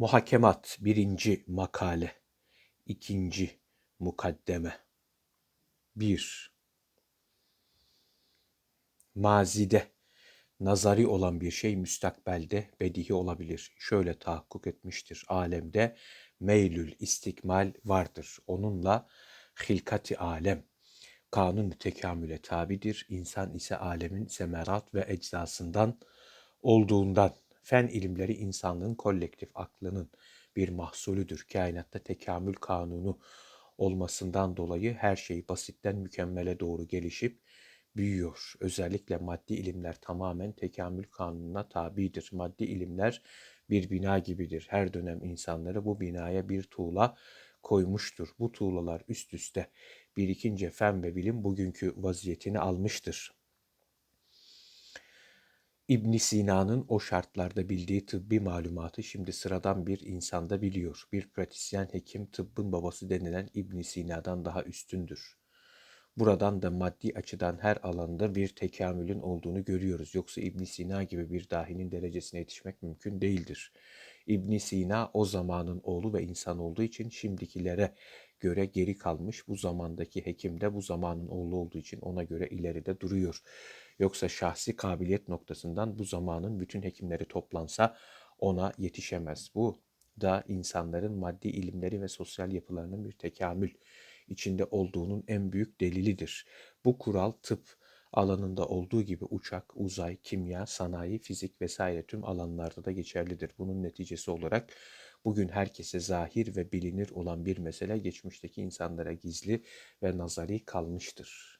Muhakemat birinci makale, ikinci mukaddeme. 1. Mazide nazari olan bir şey müstakbelde bedihi olabilir. Şöyle tahakkuk etmiştir. Alemde meylül istikmal vardır. Onunla hilkati alem kanun tekamüle tabidir. İnsan ise alemin semerat ve eczasından olduğundan fen ilimleri insanlığın kolektif aklının bir mahsulüdür. Kainatta tekamül kanunu olmasından dolayı her şey basitten mükemmele doğru gelişip büyüyor. Özellikle maddi ilimler tamamen tekamül kanununa tabidir. Maddi ilimler bir bina gibidir. Her dönem insanları bu binaya bir tuğla koymuştur. Bu tuğlalar üst üste birikince fen ve bilim bugünkü vaziyetini almıştır. İbn Sina'nın o şartlarda bildiği tıbbi malumatı şimdi sıradan bir insanda biliyor. Bir pratisyen hekim tıbbın babası denilen İbn Sina'dan daha üstündür. Buradan da maddi açıdan her alanda bir tekamülün olduğunu görüyoruz. Yoksa İbn Sina gibi bir dahinin derecesine yetişmek mümkün değildir. İbn Sina o zamanın oğlu ve insan olduğu için şimdikilere göre geri kalmış. Bu zamandaki hekim de bu zamanın oğlu olduğu için ona göre ileride duruyor. Yoksa şahsi kabiliyet noktasından bu zamanın bütün hekimleri toplansa ona yetişemez. Bu da insanların maddi ilimleri ve sosyal yapılarının bir tekamül içinde olduğunun en büyük delilidir. Bu kural tıp alanında olduğu gibi uçak, uzay, kimya, sanayi, fizik vesaire tüm alanlarda da geçerlidir. Bunun neticesi olarak bugün herkese zahir ve bilinir olan bir mesele geçmişteki insanlara gizli ve nazari kalmıştır.